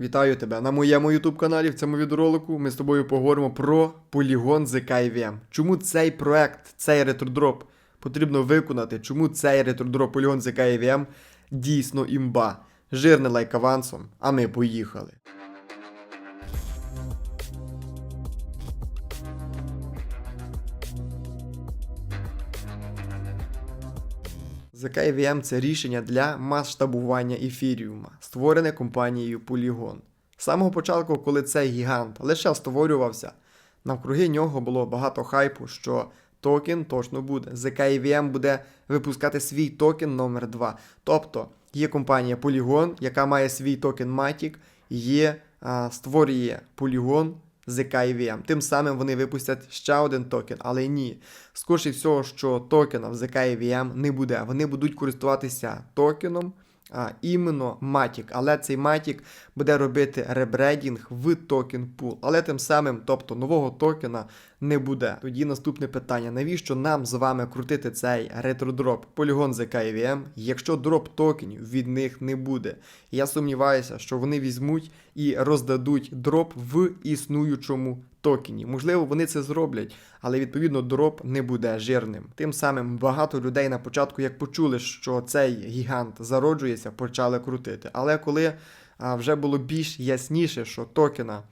Вітаю тебе на моєму YouTube каналі. В цьому відеоролику ми з тобою поговоримо про полігон ZK IVM. Чому цей проект, цей ретродроп потрібно виконати? Чому цей ретродроп полігон ZK IVM дійсно імба? Жирний лайк авансом, а ми поїхали. ZK IVM – це рішення для масштабування ефіріума, створене компанією Polygon. З самого початку, коли цей гігант лише створювався, навкруги нього було багато хайпу, що токен точно буде. ZK IVM буде випускати свій токен номер 2 Тобто є компанія Polygon, яка має свій токен Matic, є, а, створює Polygon ZK IVM. Тим самим вони випустять ще один токен, але ні. Скоріше всього, що токена в ZK IVM не буде. Вони будуть користуватися токеном. А, іменно Matic, але цей Matic буде робити ребрендінг в токен пул. Але тим самим, тобто нового токена не буде. Тоді наступне питання: навіщо нам з вами крутити цей ретродроп Polygon ZK IVM, якщо дроп токенів від них не буде? Я сумніваюся, що вони візьмуть і роздадуть дроп в існуючому токені. Можливо, вони це зроблять, але відповідно дроп не буде жирним. Тим самим багато людей на початку, як почули, що цей гігант зароджується, почали крутити. Але коли вже було більш ясніше, що токена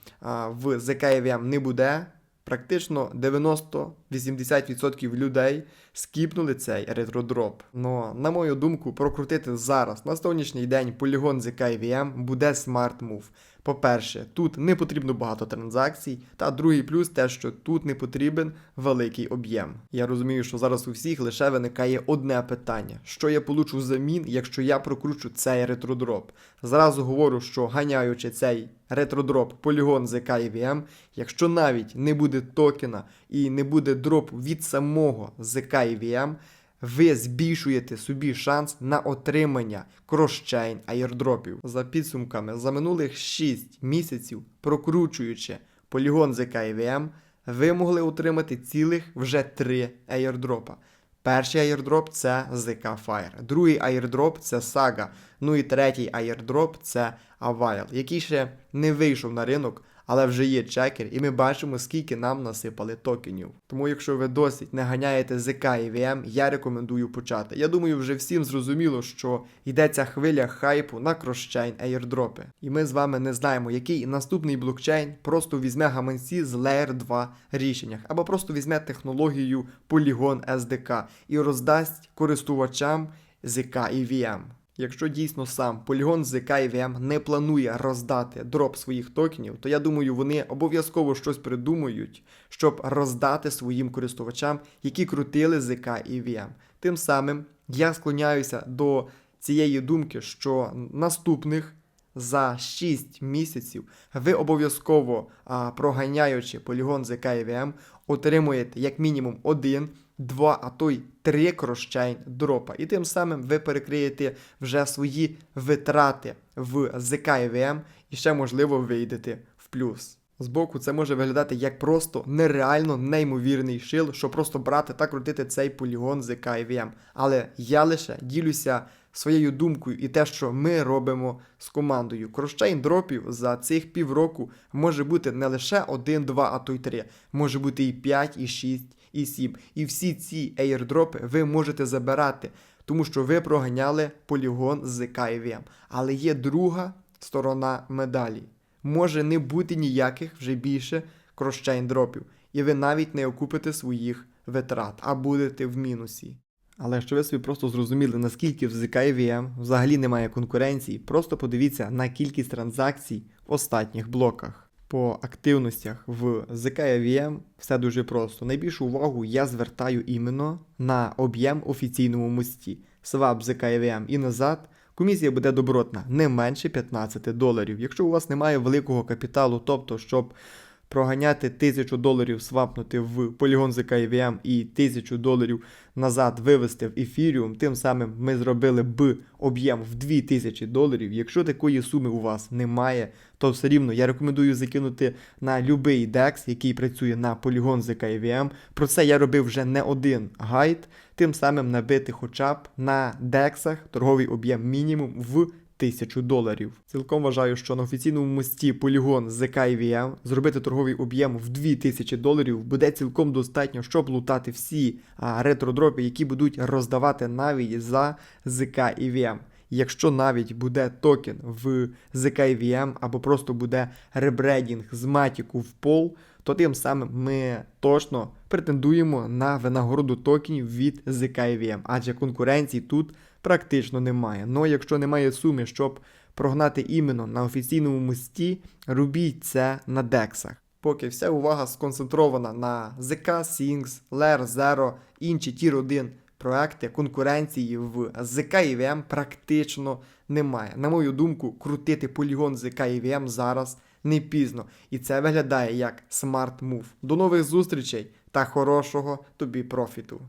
в ZK не буде. Практично 90-80% людей скіпнули цей ретродроп. Но, на мою думку, прокрутити зараз на сьогоднішній день полігон з KVM буде смарт мув. По-перше, тут не потрібно багато транзакцій, та другий плюс те, що тут не потрібен великий об'єм. Я розумію, що зараз у всіх лише виникає одне питання: що я получу взамін, якщо я прокручу цей ретродроп. Зразу говорю, що ганяючи цей ретродроп полігон ZK IVM, якщо навіть не буде токена і не буде дропу від самого ZK IVM, ви збільшуєте собі шанс на отримання кросчейн аєрдропів. За підсумками, за минулих 6 місяців, прокручуючи полігон ZK IVM, ви могли отримати цілих вже 3 аєрдропа. Перший аєрдроп це ZK Fire, другий аєрдроп це Saga, ну і третій аєрдроп це Avail, який ще не вийшов на ринок, але вже є чекер, і ми бачимо, скільки нам насипали токенів. Тому, якщо ви досить не ганяєте ZK і VM, я рекомендую почати. Я думаю, вже всім зрозуміло, що йдеться хвиля хайпу на кросчейн аєрдропи. І ми з вами не знаємо, який наступний блокчейн просто візьме гаманці з Layer 2 рішеннях, або просто візьме технологію Polygon SDK і роздасть користувачам ZK і VM. Якщо дійсно сам Polygon ZK EVM не планує роздати дроп своїх токенів, то я думаю, вони обов'язково щось придумають, щоб роздати своїм користувачам, які крутили ZK EVM. Тим самим я склоняюся до цієї думки, що наступних за 6 місяців ви обов'язково а, проганяючи Polygon ZK IVM, отримуєте як мінімум один два, а то й три кросчейн дропа. І тим самим ви перекриєте вже свої витрати в ZK IVM і ще, можливо, вийдете в плюс. Збоку це може виглядати як просто нереально неймовірний шил, що просто брати та крутити цей полігон ZK IVM. Але я лише ділюся своєю думкою і те, що ми робимо з командою. Кросчейн дропів за цих півроку може бути не лише 1, 2, а то й 3. Може бути і 5, і 6, і 7. І всі ці аірдропи ви можете забирати, тому що ви проганяли полігон з KVM. Але є друга сторона медалі. Може не бути ніяких вже більше кросчейн дропів, і ви навіть не окупите своїх витрат, а будете в мінусі. Але щоб ви собі просто зрозуміли, наскільки в ZK IVM взагалі немає конкуренції, просто подивіться на кількість транзакцій в останніх блоках. По активностях в ZK IVM все дуже просто. Найбільшу увагу я звертаю іменно на об'єм офіційному мості. Свап ZK IVM і назад. Комісія буде добротна не менше 15 доларів. Якщо у вас немає великого капіталу, тобто, щоб проганяти 1000 доларів, свапнути в Polygon ZK IVM і 1000 доларів назад вивести в ефіріум, тим самим ми зробили б об'єм в 2000 доларів. Якщо такої суми у вас немає, то все рівно я рекомендую закинути на будь-який DEX, який працює на Polygon ZK IVM. Про це я робив вже не один гайд, тим самим набити хоча б на дексах торговий об'єм мінімум в 1000 доларів. Цілком вважаю, що на офіційному мості полігон ZK IVM зробити торговий об'єм в 2000 доларів буде цілком достатньо, щоб лутати всі ретро-дропи, які будуть роздавати навіть за ZK IVM. Якщо навіть буде токен в ZK IVM або просто буде ребрендінг з матіку в пол, то тим самим ми точно претендуємо на винагороду токенів від ZK IVM, адже конкуренції тут практично немає. Ну якщо немає суми, щоб прогнати іменно на офіційному мості, робіть це на дексах. Поки вся увага сконцентрована на ZK Sings, Lair Zero, інші Tier 1 проекти, конкуренції в ZK IVM практично немає. На мою думку, крутити полігон ZK IVM зараз не пізно. І це виглядає як смарт мув. До нових зустрічей та хорошого тобі профіту.